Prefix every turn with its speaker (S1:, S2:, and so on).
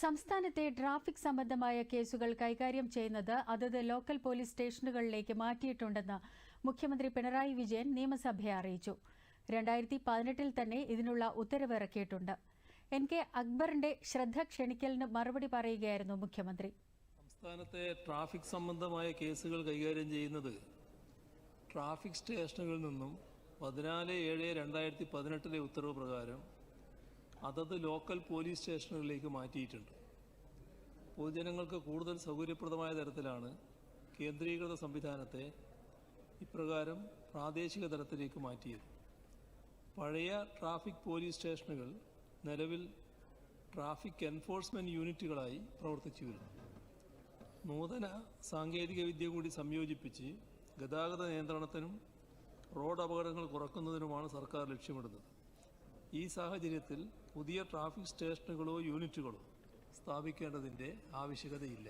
S1: സംസ്ഥാനത്തെ ട്രാഫിക് സംബന്ധമായ കേസുകൾ കൈകാര്യം ചെയ്യുന്നത് അതത് ലോക്കൽ പോലീസ് സ്റ്റേഷനുകളിലേക്ക് മാറ്റിയിട്ടുണ്ടെന്ന് മുഖ്യമന്ത്രി പിണറായി വിജയൻ നിയമസഭയെ അറിയിച്ചു. രണ്ടായിരത്തി പതിനെട്ടിൽ തന്നെ ഇതിനുള്ള ഉത്തരവ് ഇറക്കിയിട്ടുണ്ട്. എൻ കെ അക്ബറിന്റെ ശ്രദ്ധ ക്ഷണിക്കലിന് മറുപടി പറയുകയായിരുന്നു മുഖ്യമന്ത്രി.
S2: സംസ്ഥാനത്തെ ട്രാഫിക് സംബന്ധമായ കേസുകൾ കൈകാര്യം ചെയ്യുന്നത് ട്രാഫിക് സ്റ്റേഷനുകളിൽ നിന്നും പതിനാല് ഏഴ് രണ്ടായിരത്തി പതിനെട്ടിലെ ഉത്തരവ് പ്രകാരം അതത് ലോക്കൽ പോലീസ് സ്റ്റേഷനുകളിലേക്ക് മാറ്റിയിട്ടുണ്ട്. പൊതുജനങ്ങൾക്ക് കൂടുതൽ സൗകര്യപ്രദമായ തരത്തിലാണ് കേന്ദ്രീകൃത സംവിധാനത്തെ ഇപ്രകാരം പ്രാദേശിക തലത്തിലേക്ക് മാറ്റിയത്. പഴയ ട്രാഫിക് പോലീസ് സ്റ്റേഷനുകൾ നിലവിൽ ട്രാഫിക് എൻഫോഴ്സ്മെന്റ് യൂണിറ്റുകളായി പ്രവർത്തിച്ചു വരുന്നു. നൂതന സാങ്കേതികവിദ്യ കൂടി സംയോജിപ്പിച്ച് ഗതാഗത നിയന്ത്രണത്തിനും റോഡ് അപകടങ്ങൾ കുറക്കുന്നതിനുമാണ് സർക്കാർ ലക്ഷ്യമിടുന്നത്. ഈ സാഹചര്യത്തിൽ പുതിയ ട്രാഫിക് സ്റ്റേഷനുകളോ യൂണിറ്റുകളോ സ്ഥാപിക്കേണ്ടതിന്റെ ആവശ്യകതയില്ല.